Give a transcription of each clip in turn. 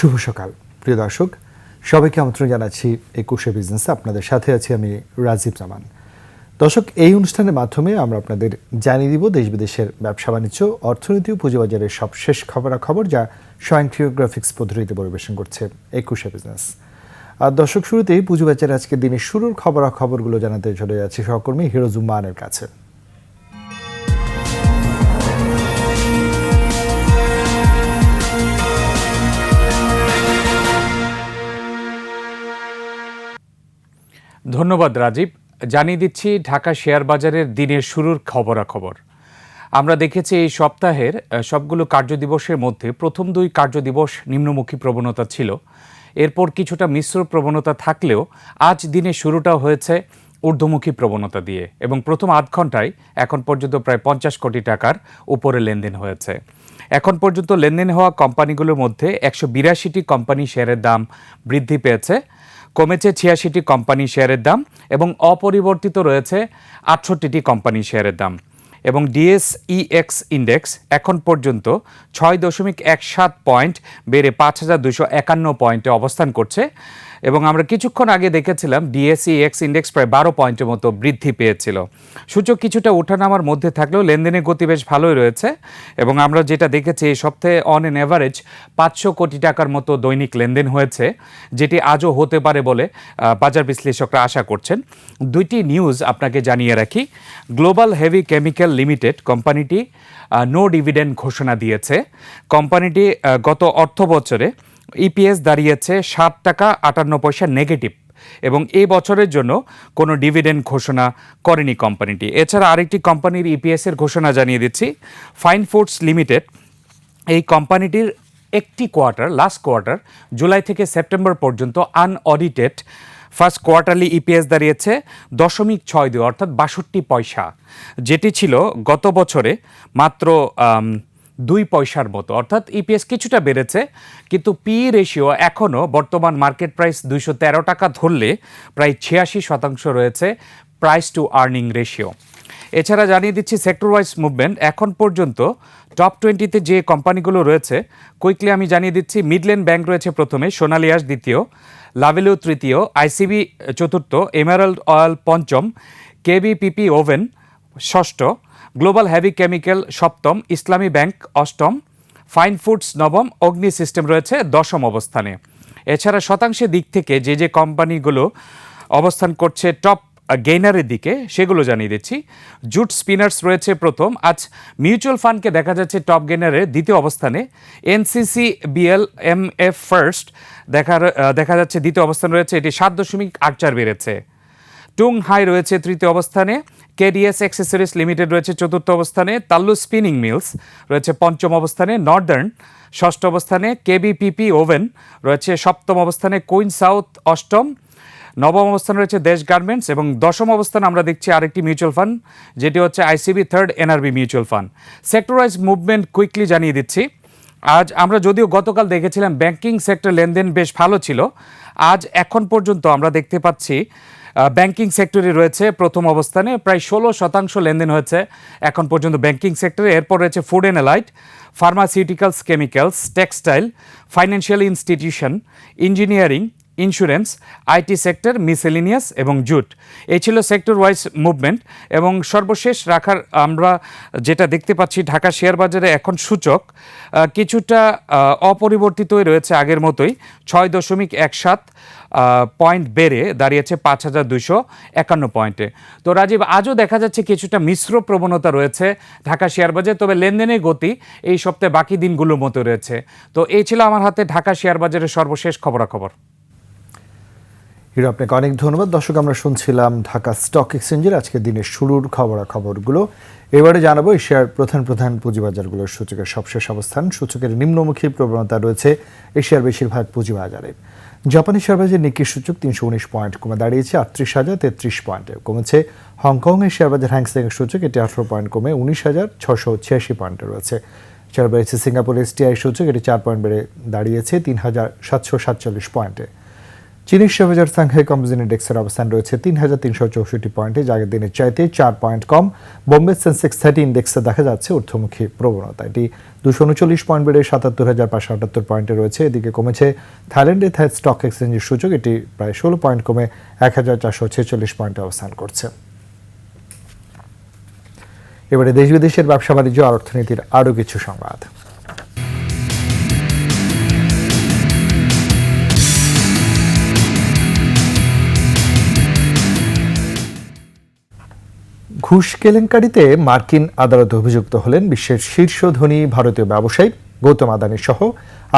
শুভ সকাল, প্রিয় দর্শক। সবাইকে আমন্ত্রণ জানাচ্ছি একুশে বিজনেস আপনাদের সাথে আছি আমি রাজীব জামান। দর্শক, এই অনুষ্ঠানের মাধ্যমে আমরা আপনাদের জানিয়ে দিব দেশ বিদেশের ব্যবসা বাণিজ্য, অর্থনীতি ও পুঁজিবাজারের সব শেষ খবরাখবর যা স্বয়ংক্রিয়োগ্রাফিক্স পদ্ধতিতে পরিবেশন করছে একুশে বিজনেস আর দর্শক, শুরুতেই পুঁজিবাজার আজকের দিনের শুরুর খবরাখবরগুলো জানাতে চলে যাচ্ছি সহকর্মী হিরোজুম্মানের কাছে। ধন্যবাদ রাজীব। জানিয়ে দিচ্ছি, ঢাকা শেয়ার বাজারের দিনের শুরুর খবরাখবর। আমরা দেখেছি এই সপ্তাহের সবগুলো কার্যদিবসের মধ্যে প্রথম দুই কার্যদিবস নিম্নমুখী প্রবণতা ছিল। এরপর কিছুটা মিশ্র প্রবণতা থাকলেও আজ দিনের শুরুটা হয়েছে ঊর্ধ্বমুখী প্রবণতা দিয়ে এবং প্রথম আধ ঘন্টায় এখন পর্যন্ত প্রায় পঞ্চাশ কোটি টাকার উপরে লেনদেন হয়েছে। এখন পর্যন্ত লেনদেন হওয়া কোম্পানিগুলোর মধ্যে একশো বিরাশিটি কোম্পানি শেয়ারের দাম বৃদ্ধি পেয়েছে। কমেছে ছিয়াশিটি কোম্পানি শেয়ারের দাম এবং অপরিবর্তিত রয়েছে আটষট্টিটি কোম্পানি শেয়ারের দাম। এবং ডিএসইএক্স ইন্ডেক্স এখন পর্যন্ত ছয় দশমিক এক সাত পয়েন্ট বেড়ে পাঁচ হাজার দুশো একান্ন পয়েন্টে অবস্থান করছে। এবং আমরা কিছুক্ষণ আগে দেখেছিলাম ডিএসইএক্স ইন্ডেক্স প্রায় বারো পয়েন্টের মতো বৃদ্ধি পেয়েছিল। সূচক কিছুটা ওঠানামার মধ্যে থাকলেও লেনদেনের গতি বেশ ভালোই রয়েছে এবং আমরা যেটা দেখেছি এই সপ্তাহে অন এন অ্যাভারেজ পাঁচশো কোটি টাকার মতো দৈনিক লেনদেন হয়েছে, যেটি আজও হতে পারে বলে বাজার বিশ্লেষকরা আশা করছেন। দুইটি নিউজ আপনাকে জানিয়ে রাখি। গ্লোবাল হেভি কেমিক্যাল লিমিটেড কোম্পানিটি নো ডিভিডেন্ড ঘোষণা দিয়েছে। কোম্পানিটি গত অর্থ বছরে ইপিএস দাঁড়িয়েছে সাত টাকা আটান্ন পয়সা নেগেটিভ এবং এই বছরের জন্য কোনো ডিভিডেন্ড ঘোষণা করেনি কোম্পানিটি এছাড়া আরেকটি কোম্পানির ইপিএস এর ঘোষণা জানিয়ে দিচ্ছি। ফাইন ফুডস লিমিটেড এই কোম্পানিটির একটি কোয়ার্টার লাস্ট কোয়ার্টার জুলাই থেকে সেপ্টেম্বর পর্যন্ত আনঅডিটেড ফার্স্ট কোয়ার্টারলি ইপিএস দাঁড়িয়েছে দশমিক ছয় দুই, অর্থাৎ বাষট্টি পয়সা। যেটি ছিল গত বছরে মাত্র দুই পয়সার মতো। অর্থাৎ ইপিএস কিছুটা বেড়েছে, কিন্তু পি রেশিও এখনও বর্তমান মার্কেট প্রাইস দুইশো তেরো টাকা ধরলে প্রায় ছিয়াশি শতাংশ রয়েছে প্রাইস টু আর্নিং রেশিও এছাড়া জানিয়ে দিচ্ছি সেক্টর ওয়াইজ মুভমেন্ট এখন পর্যন্ত টপ টোয়েন্টিতে যে কোম্পানিগুলো রয়েছে কুইকলি আমি জানিয়ে দিচ্ছি মিডল্যান্ড ব্যাংক রয়েছে প্রথমে সোনালিয়াস দ্বিতীয় লাভেলু তৃতীয় আইসিবি চতুর্থ এমারাল্ড অয়েল পঞ্চম কেবিপিপি ওভেন ষষ্ঠ গ্লোবাল হ্যাভি কেমিক্যাল সপ্তম ইসলামী ব্যাংক অষ্টম ফাইন ফুডস নবম অগ্নি সিস্টেম রয়েছে দশম অবস্থানে। এছাড়া শতাংশের দিক থেকে যে যে কোম্পানিগুলো অবস্থান করছে টপ গেইনারের দিকে সেগুলো জানিয়ে দিচ্ছি। জুট স্পিনার্স রয়েছে প্রথম। আজ মিউচুয়াল ফান্ডকে দেখা যাচ্ছে টপ গেইনারের দ্বিতীয় অবস্থানে। NCC BL M F first ah, দেখা যাচ্ছে দ্বিতীয় অবস্থান রয়েছে। এটি সাত দশমিক আট চার বেড়েছে। টুং হাই রয়েছে তৃতীয় অবস্থানে, কেডিএস অ্যাক্সেসরিজ লিমিটেড রয়েছে চতুর্থ অবস্থানে, তাল্লু স্পিনিং মিলস রয়েছে পঞ্চম অবস্থানে, নর্দার্ন ষষ্ঠ অবস্থানে, কেবিপিপি ওভেন রয়েছে সপ্তম অবস্থানে, কুইন সাউথ অষ্টম, নবম অবস্থানে রয়েছে দেশ গার্মেন্টস এবং দশম অবস্থানে আমরা দেখছি আরেকটি মিউচুয়াল ফান্ড, যেটি হচ্ছে ICB third NRB mutual fund. Sectorwise movement quickly জানিয়ে দিচ্ছি, আজ আমরা যদিও গতকাল দেখেছিলাম ব্যাংকিং সেক্টর লেনদেন বেশ ভালো ছিল, আজ এখন পর্যন্ত আমরা দেখতে পাচ্ছি ব্যাংকিং সেক্টরে রয়েছে প্রথম অবস্থানে। প্রায় ষোলো শতাংশ লেনদেন হয়েছে এখন পর্যন্ত ব্যাংকিং সেক্টরে। এরপর রয়েছে food and allied pharmaceuticals chemicals textile financial institution engineering insurance IT sector miscellaneous এবং জুট এই ছিল সেক্টর ওয়াইজ মুভমেন্ট এবং সর্বশেষ রাখার আমরা যেটা দেখতে পাচ্ছি ঢাকা শেয়ার বাজারে এখন সূচক কিছুটা অপরিবর্তিতই রয়েছে আগের মতোই, ছয় দশমিক এক সাত। পয়েন্ট বেড়ে দাঁড়িয়েছে পাঁচ হাজার দুশো একান্ন পয়েন্টে। তো রাজীব, আজও দেখা যাচ্ছে কিছুটা মিশ্র প্রবণতা রয়েছে ঢাকা শেয়ার বাজারে, তবে লেনদেনের গতি এই সপ্তাহে বাকি দিনগুলোর মতো রয়েছে। তো এই ছিল আমার হাতে ঢাকা শেয়ার বাজারের সর্বশেষ খবরাখবর। হিরো, আপনাকে অনেক ধন্যবাদ। দর্শক, আমরা শুনছিলাম ঢাকা স্টক এক্সচেঞ্জের আজকের দিনের শুরুর খবরাখবরগুলো। এবারে জানাব এশিয়ার প্রধান প্রধান পুঁজিবাজারগুলোর সূচকের সবশেষ অবস্থান। সূচকের নিম্নমুখী প্রবণতা রয়েছে এশিয়ার বেশিরভাগ পুঁজিবাজারে। জাপানি শেয়ারবাজার নিকি সূচক তিনশো উনিশ পয়েন্ট কমে দাঁড়িয়েছে, আটত্রিশ হাজার তেত্রিশ পয়েন্টে কমেছে। হংকংয়ের শেয়ারবাজার হ্যাংসেং সূচক, এটি আঠারো পয়েন্ট কমে উনিশ হাজার ছশো ছিয়াশি পয়েন্টে রয়েছে। শেয়ার বেড়েছে সিঙ্গাপুর এসটিআই সূচক, এটি চার পয়েন্ট বেড়ে দাঁড়িয়েছে, তিন হাজার সাতশো সাতচল্লিশ পয়েন্টে। চীনের শেয়ারবাজার সাংহাই কম্পোজিট ইন্ডেক্সের অবস্থান রয়েছে। তিন হাজার তিনশো চৌষট্টি পয়েন্টে যা আগের দিনের চাইতে চার পয়েন্ট কম। বোম্বে সেন্সেক্স থার্টি ইন্ডেক্সে দেখা যাচ্ছে ঊর্ধ্বমুখী প্রবণতা। এটি দুশো উনচল্লিশ পয়েন্ট বেড়ে সাতাত্তর হাজার পাঁচশো আটাত্তর পয়েন্টে রয়েছে। এদিকে কমেছে থাইল্যান্ডে থাই স্টক এক্সচেঞ্জের সূচক এটি প্রায় ষোলো পয়েন্ট কমে এক হাজার চারশো ছেচল্লিশ পয়েন্টে অবস্থান করছে। এবারে দেশ বিদেশের ব্যবসা বাণিজ্য আর অর্থনীতির আরও কিছু সংবাদ। ঘুষ কেলেঙ্কারিতে মার্কিন আদালতে অভিযুক্ত হলেন বিশ্বের শীর্ষ ধনী ভারতীয় ব্যবসায়ী গৌতম আদানি সহ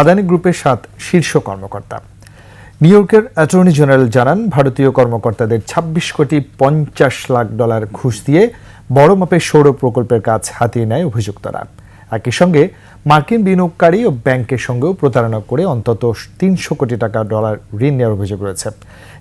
আদানি গ্রুপের সাত শীর্ষ কর্মকর্তা। নিউ ইয়র্কের অ্যাটর্নি জেনারেল জানান, ভারতীয় কর্মকর্তাদের ২৬ কোটি পঞ্চাশ লাখ ডলার ঘুষ দিয়ে বড় মাপের সৌর প্রকল্পের কাজ হাতিয়ে নেয় অভিযুক্তরা। একই সঙ্গে মার্কিন বিনিয়োগকারী ও ব্যাংকের সঙ্গেও প্রতারণা করে অন্তত তিনশো কোটি টাকা ডলার ঋণ নেওয়ার অভিযোগ রয়েছে।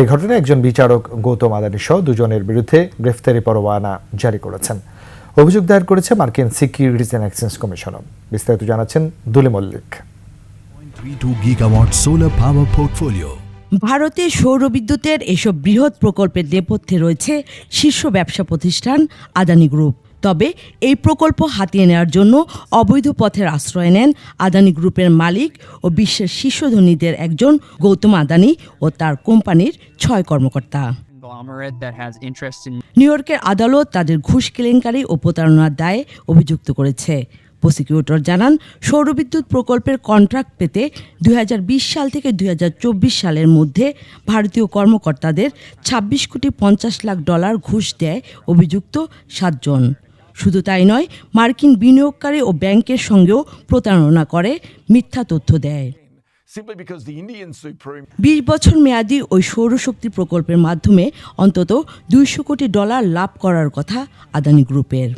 এই ঘটনায় একজন বিচারক গৌতম আদানি সহ দুজনের বিরুদ্ধে গ্রেফতারি পরোয়ানা জারি করেছেন। অভিযোগ দায়ের করেছে মার্কিন সিকিউরিটিজ অ্যান্ড এক্সচেঞ্জ কমিশনও। বিস্তারিত জানাচ্ছেন দুলি Mallick. 32 gigawatt solar power portfolio. ভারতে সৌরবিদ্যুতের এসব বৃহৎ প্রকল্পের নেপথ্যে রয়েছে শীর্ষ ব্যবসা প্রতিষ্ঠান আদানি গ্রুপ। তবে এই প্রকল্প হাতিয়ে নেওয়ার জন্য অবৈধ পথের আশ্রয় নেন আদানি গ্রুপের মালিক ও বিশ্বের শীর্ষ ধনীদের একজন গৌতম আদানি ও তার কোম্পানির ছয় কর্মকর্তা। নিউ ইয়র্কের আদালত তাদের ঘুষ কেলেঙ্কারি ও প্রতারণার দায়ে অভিযুক্ত করেছে। প্রসিকিউটর জানান সৌরবিদ্যুৎ প্রকল্পের কন্ট্রাক্ট পেতে দুই হাজার বিশ সাল থেকে দুই হাজার চব্বিশ সালের মধ্যে ভারতীয় কর্মকর্তাদের ২৬ কোটি পঞ্চাশ লাখ ডলার ঘুষ দেয় অভিযুক্ত সাতজন। শুধু তাই নয় মার্কিন বিনিয়োগকারী ও ব্যাংকের সঙ্গেও প্রতারণা করে মিথ্যা তথ্য দেয়। বিশ বছর মেয়াদী ওই সৌরশক্তি প্রকল্পের মাধ্যমে অন্তত দুইশো কোটি ডলার লাভ করার কথা আদানি গ্রুপের।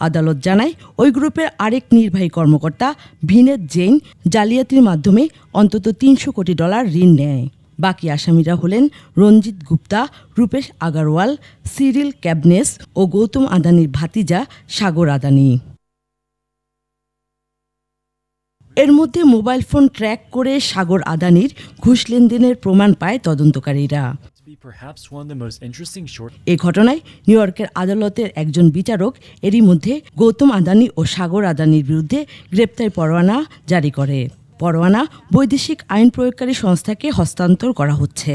আদালত জানায় ওই গ্রুপের আরেক নির্বাহী কর্মকর্তা ভিনেত জৈন জালিয়াতির মাধ্যমে অন্তত তিনশো কোটি ডলার ঋণ নেয়। বাকি আসামিরা হলেন রঞ্জিত গুপ্তা, রূপেশ আগারওয়াল, সিরিল ক্যাবনেস ও গৌতম আদানির ভাতিজা সাগর আদানি। এর মধ্যে মোবাইল ফোন ট্র্যাক করে সাগর আদানির ঘুষ লেনদেনের প্রমাণ পায় তদন্তকারীরা। এ ঘটনায় নিউ ইয়র্কের আদালতের একজন বিচারক এরই মধ্যে গৌতম আদানি ও সাগর আদানির বিরুদ্ধে গ্রেপ্তার পরোয়ানা জারি করে। পরোয়ানা বৈদেশিক আইন প্রয়োগকারী সংস্থাকে হস্তান্তর করা হচ্ছে।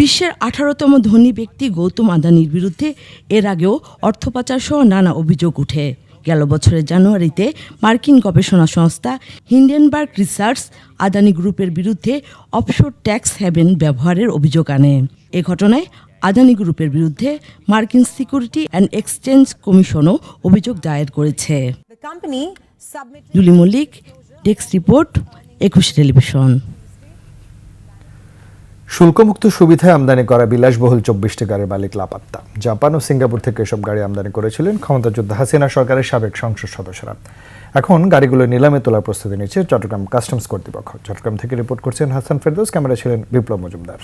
বিশ্বের আঠারোতম ধনী ব্যক্তি গৌতম আদানির বিরুদ্ধে এর আগেও অর্থ পাচার সহ নানা অভিযোগ উঠে। গেল বছরের জানুয়ারিতে মার্কিন গবেষণা সংস্থা হিন্ডেনবার্গ রিসার্চ আদানি গ্রুপের বিরুদ্ধে অফশোর ট্যাক্স হ্যাভেন ব্যবহারের অভিযোগ আনে। এ ঘটনায় আদানি গ্রুপের বিরুদ্ধে মার্কিন সিকিউরিটি অ্যান্ড এক্সচেঞ্জ কমিশনও অভিযোগ দায়ের করেছে। Julie Mallik, desk report, Ekushey television. শুল্কমুক্ত সুবিধায় আমদানি করা বিলাসবহুল চব্বিশটি গাড়ির মালিক লাপাত্তা। জাপান ও সিঙ্গাপুর থেকে এসব গাড়ি আমদানি করেছিলেন ক্ষমতাযোদ্ধা হাসিনা সরকারের সাবেক সংসদ সদস্যরা। এখন গাড়িগুলো নিলামে তোলার প্রস্তুতি নিচ্ছে চট্টগ্রাম কাস্টমস কর্তৃপক্ষ। চট্টগ্রাম থেকে রিপোর্ট করছেন হাসান ফেরদৌস ক্যামেরা ছিলেন বিপ্লব মজুমদার।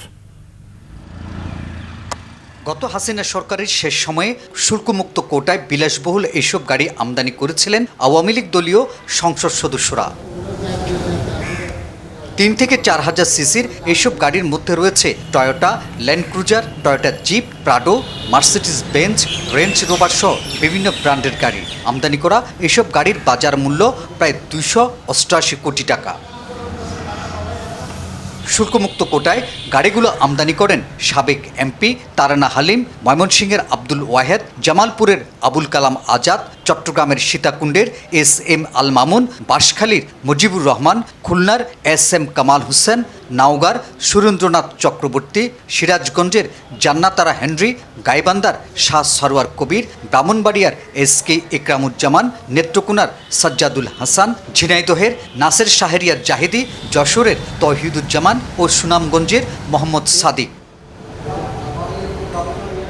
গত হাসিনা সরকারের শেষ সময়ে শুল্কমুক্ত কোটায় বিলাসবহুল এইসব গাড়ি আমদানি করেছিলেন আওয়ামী লীগ দলীয় সংসদ সদস্যরা। তিন থেকে চার হাজার সিসির এইসব গাড়ির মধ্যে রয়েছে Toyota, land cruiser, Toyota jeep, Prado Mercedes Benz Range Rover সহ বিভিন্ন ব্র্যান্ডের গাড়ি। আমদানি করা এসব গাড়ির বাজার মূল্য প্রায় দুইশো অষ্টআশি কোটি টাকা। শুল্কমুক্ত কোটায় গাড়িগুলো আমদানি করেন সাবেক এমপি তারানা হালিম ময়মনসিংহের আব্দুল ওয়াহেদ, জামালপুরের আবুল কালাম আজাদ, চট্টগ্রামের সীতাকুণ্ডের এস এম আল মামুন, বাঁশখালীর মুজিবুর রহমান, খুলনার এস এম কামাল হোসেন, নাওগার সুরেন্দ্রনাথ চক্রবর্তী, সিরাজগঞ্জের জান্নাতারা হেনরি গাইবান্দার শাহ সরওয়ার কবির, ব্রাহ্মণবাড়িয়ার এস কে ইকরামুজ্জামান, নেত্রকোনার সাজ্জাদুল হাসান, ঝিনাইদহের নাসের শাহরিয়ার জাহিদি, যশোরের তহিদুজ্জামান ও সুনামগঞ্জের মোহাম্মদ সাদিক।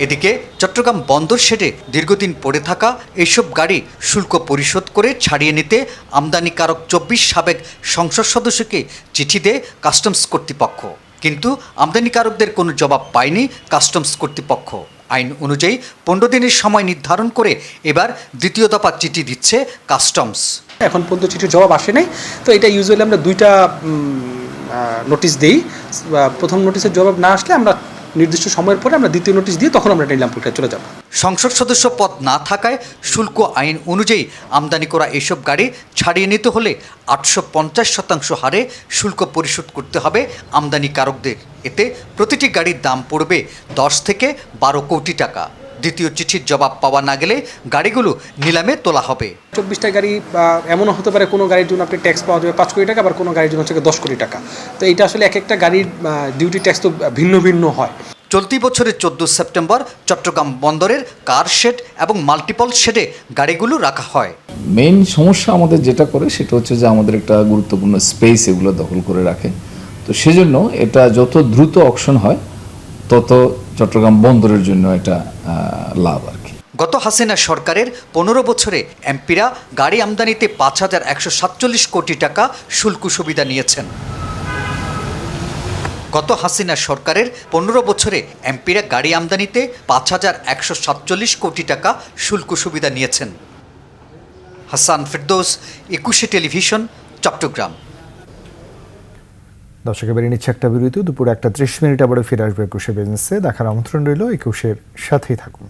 এদিকে চট্টগ্রাম বন্দর শেডে দীর্ঘদিন পড়ে থাকা এইসব গাড়ি শুল্ক পরিশোধ করে ছাড়িয়ে নিতে আমদানিকারক চব্বিশ সাবেক সংসদ সদস্যকে চিঠি দেয় কাস্টমস কর্তৃপক্ষ। কিন্তু আমদানিকারকদের কোনো জবাব পায়নি কাস্টমস কর্তৃপক্ষ। আইন অনুযায়ী পনেরো দিনের সময় নির্ধারণ করে এবার দ্বিতীয় দফা চিঠি দিচ্ছে কাস্টমস। এখন পর্যন্ত চিঠির জবাব আসে নাই তো এটা ইউজুয়ালি আমরা দুইটা নোটিশ দিই। প্রথম নোটিশের জবাব না আসলে আমরা নির্দিষ্ট সময়ের পরে আমরা দ্বিতীয় নোটিশ দিয়ে তখন আমরা নিলাম প্রক্রিয়া চলে যাব। সংসদ সদস্য পদ না থাকায় শুল্ক আইন অনুযায়ী আমদানি করা এসব গাড়ি ছাড়িয়ে নিতে হলে আটশো পঞ্চাশ শতাংশ হারে শুল্ক পরিশোধ করতে হবে আমদানিকারকদের। এতে প্রতিটি গাড়ির দাম পড়বে দশ থেকে বারো কোটি টাকা। দ্বিতীয় চিঠির জবাব পাওয়া না গেলে গাড়িগুলো নিলামে তোলা হবে। চব্বিশটা গাড়ি বা এমনও হতে পারে কোনো গাড়ির জন্য আপনি ট্যাক্স পাওয়া যাবে পাঁচ কোটি টাকা আবার কোনো গাড়ির জন্য হচ্ছে দশ কোটি টাকা। তো এটা আসলে এক একটা গাড়ির ডিউটি ট্যাক্স তো ভিন্ন ভিন্ন হয়। চলতি বছরের চোদ্দ সেপ্টেম্বর চট্টগ্রাম বন্দরের কার শেড এবং মাল্টিপল শেডে গাড়িগুলো রাখা হয়। মেইন সমস্যা আমাদের যেটা করে সেটা হচ্ছে যে আমাদের একটা গুরুত্বপূর্ণ স্পেস এগুলো দখল করে রাখে। তো সেজন্য এটা যত দ্রুত অকশন হয় তত চট্টগ্রাম বন্দরের জন্য এটা লাভ আর কি। গত হাসিনা সরকারের পনেরো বছরে এমপিরা গাড়ি আমদানিতে পাঁচ হাজার একশো সাতচল্লিশ কোটি টাকা শুল্ক সুবিধা নিয়েছেন। গত হাসিনা সরকারের পনেরো বছরে এমপিরা গাড়ি আমদানিতে পাঁচ হাজার একশো সাতচল্লিশ কোটি টাকা শুল্ক সুবিধা নিয়েছেন। হাসান ফেরদৌস, একুশে টেলিভিশন, চট্টগ্রাম। দর্শকের বেরিয়ে নিচ্ছে একটা বিরতি। দুপুর একটা ত্রিশ মিনিট আবারও ফিরে আসবে একুশে বিজনেসে দেখার আমন্ত্রণ রইল একুশের সাথেই থাকুন।